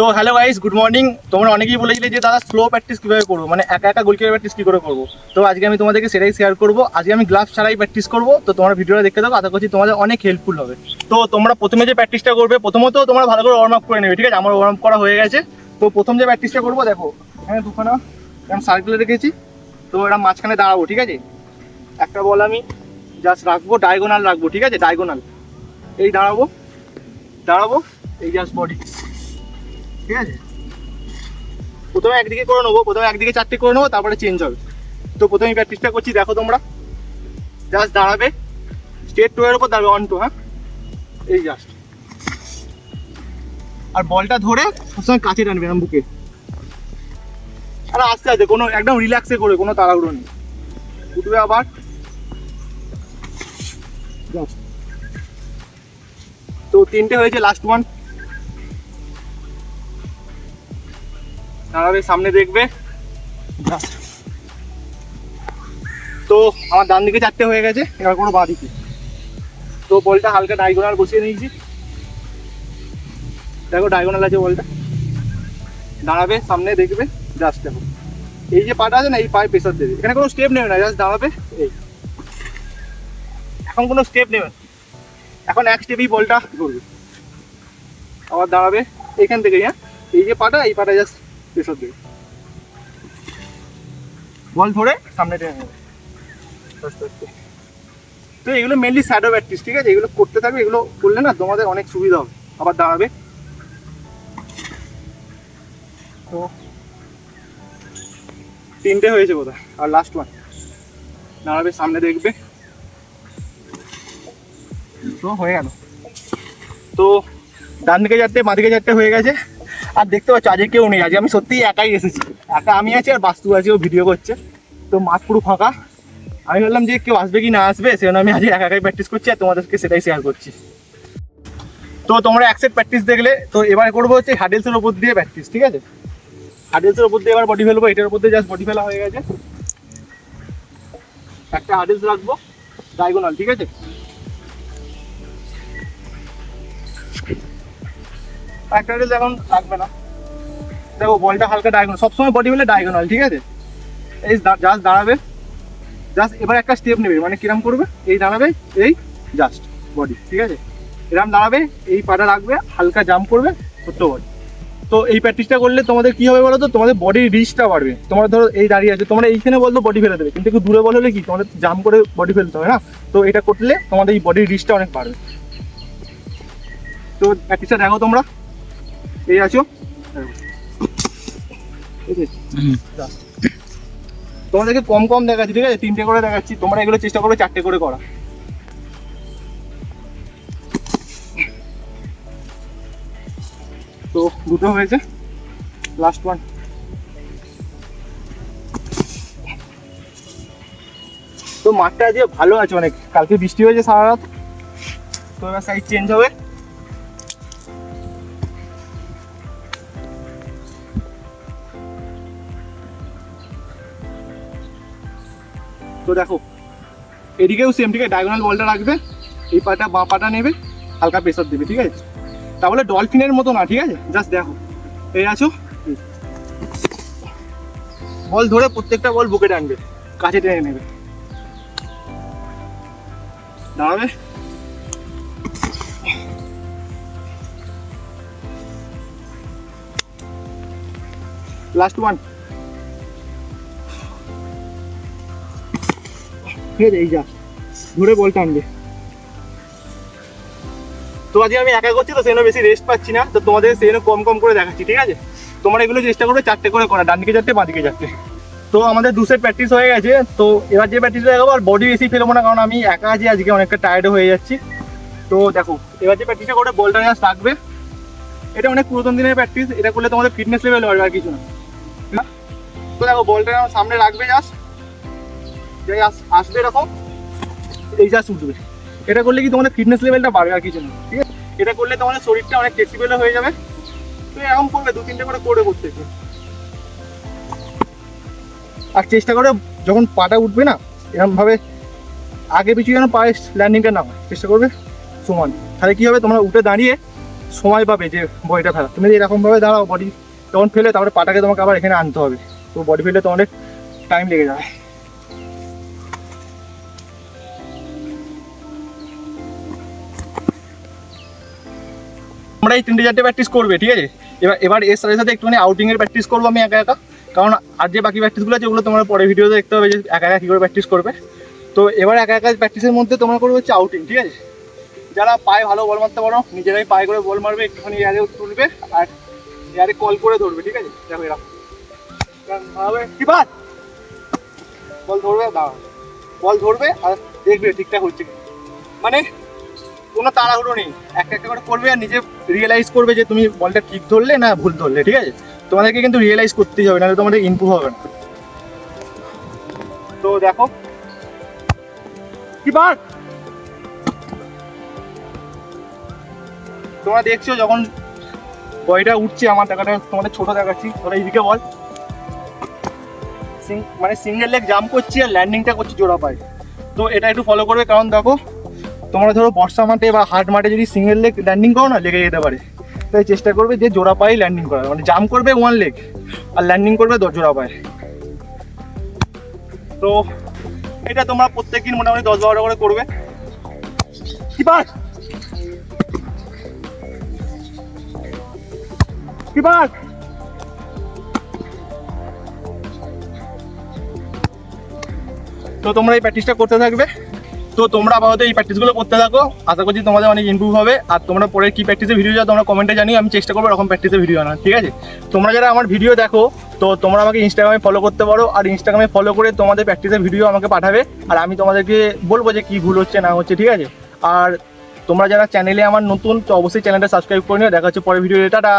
তো hello guys good morning তোমরা অনেকেই বলেছিলে যে, দাদা স্লো প্র্যাকটিস কীভাবে করব? মানে একা একা গোলকিপার প্র্যাকটিস কী করে করব? তো আজকে আমি তোমাদেরকে সেটাই শেয়ার করব। আজকে আমি গ্লাভস ছাড়াই প্র্যাকটিস করব। তো তোমরা ভিডিওটা দেখতে থাকো, আশা করছি তোমাদের অনেক হেল্পফুল হবে। তো তোমরা প্রথমে যে প্র্যাকটিসটা করবে, প্রথমত তোমরা ভালো করে ওয়ার্ম আপ করে নেবে, ঠিক আছে? আমার ওয়ার্ম করা হয়ে গেছে। তো প্রথম যে প্র্যাকটিসটা করব, দেখো, এখানে দুখানা আমি সার্কেলে রেখেছি। তো এরা মাঝখানে দাঁড়াবো, ঠিক আছে? একটা বল আমি জাস্ট রাখব ডায়গোনাল রাখব, ঠিক আছে? ডায়গোনাল এই দাঁড়াবো দাঁড়াবো, এই জাস্ট বডি ঠিক আছে? প্রথমে একদিকে করে নেব, প্রথমে একদিকে চারটে করে নেব, তারপরে চেঞ্জ হবে। তো প্রথমে প্র্যাকটিসটা করছি, দেখো তোমরা। জাস্ট দাঁড়াবে। স্টেট টু এর উপর দাঁড়াবে অন টু হ্যাঁ? এই জাস্ট আর বলটা ধরে সবসময় কাছে টানবে আমি বুকে। আর আস্তে আস্তে, কোনো একদম রিল্যাক্সে করে, কোনো তাড়াহুড়ো নেই। উঠবে আবার. তো তিনটে হয়েছে লাস্ট ওয়ান দাঁড়াবে সামনে দেখবে। তো আমার ডান দিকে চারটে হয়ে গেছে এবার কোনো বাঁ দিকে। তো বলটা হালকা ডায়গোনাল বসিয়ে নিয়েছি। দেখো ডায়গোনাল আছে বলটা। দাঁড়াবে সামনে দেখবে জাস্ট দেখো। এই যে পাটা আছে না এই পায়ে প্রেশার দেবে। এখানে কোনো স্টেপ নেবে না জাস্ট দাঁড়াবে এই। এখন কোনো স্টেপ নেবে না। এখন এক স্টেপই বলটা করবে আবার দাঁড়াবে এখান থেকে হ্যাঁ? এই যে পাটা এই পাটা জাস্ট বল ধরে, সামনে টেনে নেবে আস্তে আস্তে। তো এগুলো মেনলি শ্যাডো প্র্যাকটিস ঠিক আছে? এগুলো করতে থাকবে, এগুলো করলে না তোমাদের অনেক সুবিধা হবে। আবার দাঁড়াবে। তো তিনটে হয়েছে বোধহয়, আর লাস্ট ওয়ান দাঁড়াবে, সামনে দেখবে। তো হয়ে গেল। তো ডান দিকে যাচ্ছে, বাঁ দিকে যাচ্ছে, হয়ে গেছে। আর দেখতে পাচ্ছ, আজকে কেউ নেই, আজকে আমি সত্যি একাই এসেছি। একা আমি আছি আর বাস্তু আছে, ও ভিডিও করছে। তো মাঠ পুরো ফাঁকা। আমি ভাবলাম যে কেউ আসবে কি না আসবে, সেজন্য আমি আজকে একা একাই প্র্যাকটিস করছি আর তোমাদেরকে সেটাই শেয়ার করছি। তো তোমরা এক সেট প্র্যাকটিস দেখলে, তো এবারে করব হচ্ছে হ্যাডেলসের ওপর দিয়ে প্র্যাকটিস ঠিক আছে? হার্ডেলসের ওপর দিয়ে এবার বডি ফেলব, এটার উপর দিয়ে জাস্ট বডি ফেলা হয়ে গেছে। একটা হার্ডেলস রাখব ডায়গোনাল ঠিক আছে? একটা এখন লাগবে না। দেখো, বলটা হালকা ডায়গোনাল সবসময় বডি ফেলে ডায়গোনাল ঠিক আছে? এই জাস্ট দাঁড়াবে। জাস্ট এবার একটা স্টেপ নেবে মানে কিরম করবে? এই দাঁড়াবে, এই জাস্ট বডি ঠিক আছে? এরম দাঁড়াবে, এই পাটা রাখবে, হালকা জাম্প করবে, ছোট্ট বডি তো এই প্র্যাকটিসটা করলে তোমাদের কি হবে বলো তো তোমাদের বডির রিচটা বাড়বে। তোমরা ধরো এই দাঁড়িয়ে আছে, তোমরা এইখানে বলতো বডি ফেলে দেবে, কিন্তু একটু দূরে বল হলে কি? তোমাদের জাম করে বডি ফেলতে হবে না? তো এটা করলে তোমাদের এই বডির রিচটা অনেক বাড়বে। তো প্র্যাকটিসটা দেখো তোমরা। এই আছো? তোমাদেরকে কম কম দেখাচ্ছি ঠিক আছে? তিনটে করে দেখাচ্ছি। তোমরা এগুলো চেষ্টা করবে চারটে করে করা। তো দুটো হয়েছে। লাস্ট ওয়ান তো মাঠটা আজকে ভালো আছে অনেক কালকে বৃষ্টি হয়েছে সারা রাত তো এবার সাইড চেঞ্জ হবে। তো দেখো, এদিকেও সেম ঠিক আছে? ডায়াগোনাল বলটা রাখবে, এই পাটা বাঁ পাটা নেবে, হালকা প্রেসার দেবে, ঠিক আছে? তাহলে ডলফিনের মতো না, ঠিক আছে? জাস্ট দেখো, এই আছো? বল ধরে প্রত্যেকটা বল বুকে টানবে, কাছে টেনে নেবে। দাঁড়াবে? লাস্ট ওয়ান ঠিক আছে এই যা। ধরে বল টানবে তো আজকে আমি একা করছি, তো সেজন্য বেশি রেস্ট পাচ্ছি না। তো তোমাদের সেজন্য কম কম করে দেখাচ্ছি, ঠিক আছে? তোমরা এগুলো চেষ্টা করবে, চারটে করে করা ডান দিকে চারটে বাঁ দিকে চারটে তো আমাদের দু সেট প্র্যাকটিস হয়ে গেছে, তো এবার যে প্র্যাকটিসটা দেখাবো, আর বডি বেশি ফেলব না, কারণ আমি একা আছি, আজকে অনেকটা টায়ার্ড হয়ে যাচ্ছি। তো দেখো, এবার যে প্র্যাকটিসটা করে বলটা জাস্ট রাখবে। এটা অনেক পুরাতন দিনের প্র্যাকটিস এটা করলে তোমাদের ফিটনেস লেভেল বাড়বে আর কিছু না? তো দেখো বলটা সামনে রাখবে জাস্ট যাই আস- আসবে এরকম, এই উঠবে এটা করলে কি তোমাদের ফিটনেস লেভেলটা বাড়বে আর কিছু না, ঠিক আছে? এটা করলে তোমাদের শরীরটা অনেক ফ্লেক্সিবল হয়ে যাবে। তো এরকম করবে দু তিনটে করে করে করতে আর চেষ্টা করে, যখন পাটা উঠবে না, এরকম ভাবে আগে পিছু যেন পায়ে ল্যান্ডিংটা না হয়, চেষ্টা করবে সমান। তাহলে কি হবে, তোমরা উঠে দাঁড়িয়ে সময় পাবে যে বডিটা ফেলা তুমি এরকমভাবে দাঁড়াও বডি তখন ফেলে তারপরে পাটাকে তোমাকে আবার এখানে আনতে হবে। তো বডি ফেলে তো অনেক টাইম লেগে যাবে। আমরা এই তিনটে চারটে প্র্যাকটিস করবে, ঠিক আছে? এবার এবার এর সাথে সাথে একটুখানি আউটিংয়ের প্র্যাকটিস করব আমি একা একা। কারণ আর যে বাকি প্র্যাকটিসগুলো আছে, ওগুলো তোমার পরে ভিডিওতে দেখতে হবে যে একা একা কী করে প্র্যাকটিস করবে। তো এবার একা একা প্র্যাকটিসের মধ্যে তোমরা করবে হচ্ছে আউটিং ঠিক আছে? যারা পায়ে ভালো বল মারতে পারো, নিজেরাই পায়ে করে বল মারবে, একটুখানি এয়ারে তুলবে আর এয়ারে কল করে ধরবে, ঠিক আছে? দেখো এরকম। কি বল ধরবে দাঁড়া বল ধরবে আর দেখবে ঠিকঠাক হচ্ছে মানে কোনো তাড়াহুড়ো নেই। একটা একটা করে করবে আর নিজে রিয়েলাইজ করবে যে তুমি বলটা ঠিক ধরলে না ভুল ধরলে, ঠিক আছে? তোমাদেরকে কিন্তু রিয়েলাইজ করতেই হবে, নাহলে তোমাদের ইমপ্রুভ হবে না। তো দেখো। কি বাদ তোমরা দেখছ যখন বয়টা উঠছে আমার দেখাটা, তোমাদের ছোট দেখাচ্ছি, তোরা এইদিকে বল। মানে সিঙ্গেল লেগ জাম্প করছি আর ল্যান্ডিংটা করছি জোড়া পায়ে। তো এটা একটু ফলো করবে, কারণ দেখো তোমরা ধরো বর্ষা মাঠে বা হাট মাঠে যদি সিঙ্গেল লেগ ল্যান্ডিং করো না, লেগে যেতে পারে। তাই চেষ্টা করবে যে জোড়া পায়ে ল্যান্ডিং করার। মানে জাম্প করবে ওয়ান লেগ আর ল্যান্ডিং করবে দশ জোড়া পায়ে। তো এটা তোমরা প্রত্যেকদিন মোটামুটি দশ বারোটা করে করবে। কি পাস কি পাস তো তোমরা এই প্র্যাকটিসটা করতে থাকবে। তো তোমরা আপাতত এই প্র্যাকটিসগুলো করতে থাকো। আশা করছি তোমাদের অনেক ইমপ্রুভ হবে। আর তোমরা পরে কি প্র্যাকটিসের ভিডিও যাও তোমরা কমেন্টে জানিও। আমি চেষ্টা করব এরকম প্র্যাকটিসের ভিডিও আনার, ঠিক আছে? তোমরা যারা আমার ভিডিও দেখো, তো তোমরা আমাকে ইনস্টাগ্রামে ফলো করতে পারো। আর ইনস্টাগ্রামে ফলো করে তোমাদের প্র্যাকটিসের ভিডিও আমাকে পাঠাবে। আর আমি তোমাদেরকে বলব যে কি ভুল হচ্ছে, না হচ্ছে, ঠিক আছে? আর তোমরা যারা চ্যানেলে আমার নতুন, তো অবশ্যই চ্যানেলটা সাবস্ক্রাইব করে নিও। দেখা হচ্ছে পরের ভিডিও টাটা!